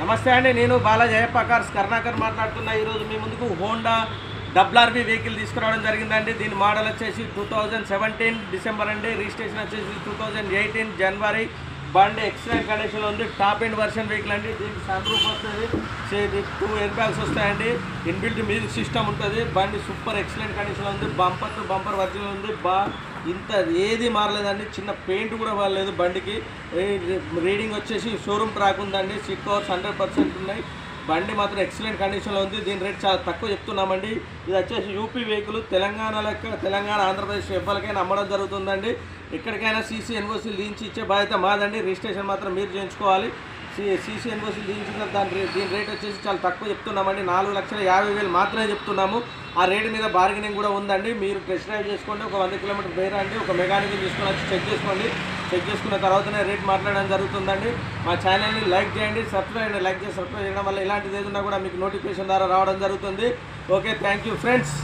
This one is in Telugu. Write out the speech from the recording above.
నమస్తే అండి నేను బాలా జయప్రకాష్ కర్ణాకర్ మాట్లాడుతున్నా. ఈరోజు మీ ముందుకు హోండా డబ్ల్ఆర్బి వెహికల్ తీసుకురావడం జరిగిందండి. దీని మోడల్ వచ్చేసి టూ థౌజండ్ సెవెంటీన్ డిసెంబర్ అండి. రిజిస్ట్రేషన్ వచ్చేసి టూ థౌజండ్ ఎయిటీన్ జనవరి బండి ఎక్సలెంట్ కండిషన్లో ఉంది. టాప్ ఎండ్ వర్షన్ వెహికల్ అండి. దీనికి సన్ రూఫ్ వస్తుంది టూ ఎయిర్ బ్యాగ్స్ వస్తాయండి. ఇన్బిల్ట్ మ్యూజిక్ సిస్టమ్ ఉంటుంది. బండి సూపర్ ఎక్సలెంట్ కండిషన్లో ఉంది. బంపర్ టు బంపర్ వర్జన్ ఉంది. బా ఇంత ఏది మారలేదండి. చిన్న పెయింట్ కూడా వాళ్ళలేదు బండికి. రీడింగ్ వచ్చేసి షోరూమ్ ట్రాక్ ఉందండి. సీట్ కవర్స్ హండ్రెడ్ పర్సెంట్ ఉన్నాయి. బండి మాత్రం ఎక్సలెంట్ కండిషన్లో ఉంది. దీని రేట్ చాలా తక్కువ చెప్తున్నామండి. ఇది వచ్చేసి యూపీ వెహికల్. తెలంగాణ లెక్క తెలంగాణ ఆంధ్రప్రదేశ్ ఎవరికైనా అమ్మడం జరుగుతుందండి. ఎక్కడికైనా సీసీ ఎన్ఓసీ లీంచి ఇచ్చే బాధ్యత మాదండి. రిజిస్ట్రేషన్ మాత్రం మీరు చేయించుకోవాలి. సీసీ ఎన్ఓసి లీంచిన దాని దీని రేట్ వచ్చేసి చాలా తక్కువ చెప్తున్నామండి. నాలుగు లక్షల యాభై వేలు మాత్రమే చెప్తున్నాము. ఆ రేటు మీద బార్గెనింగ్ కూడా ఉందండి. మీరు టెస్ట్ డ్రైవ్ చేసుకోండి. ఒక వంద కిలోమీటర్ వేరే ఒక మెకానిక్ తీసుకొని వచ్చి చెక్ చేసుకోండి. చెక్ చేసుకున్న తర్వాతనే రేట్ మాట్లాడడం జరుగుతుందండి. మా ఛానల్ని లైక్ చేయండి సబ్స్క్రైబ్ లైక్ చేసి సబ్స్క్రైబ్ చేయడం వల్ల ఇలాంటిది ఏదైనా కూడా మీకు నోటిఫికేషన్ ద్వారా రావడం జరుగుతుంది. Okay thank you friends.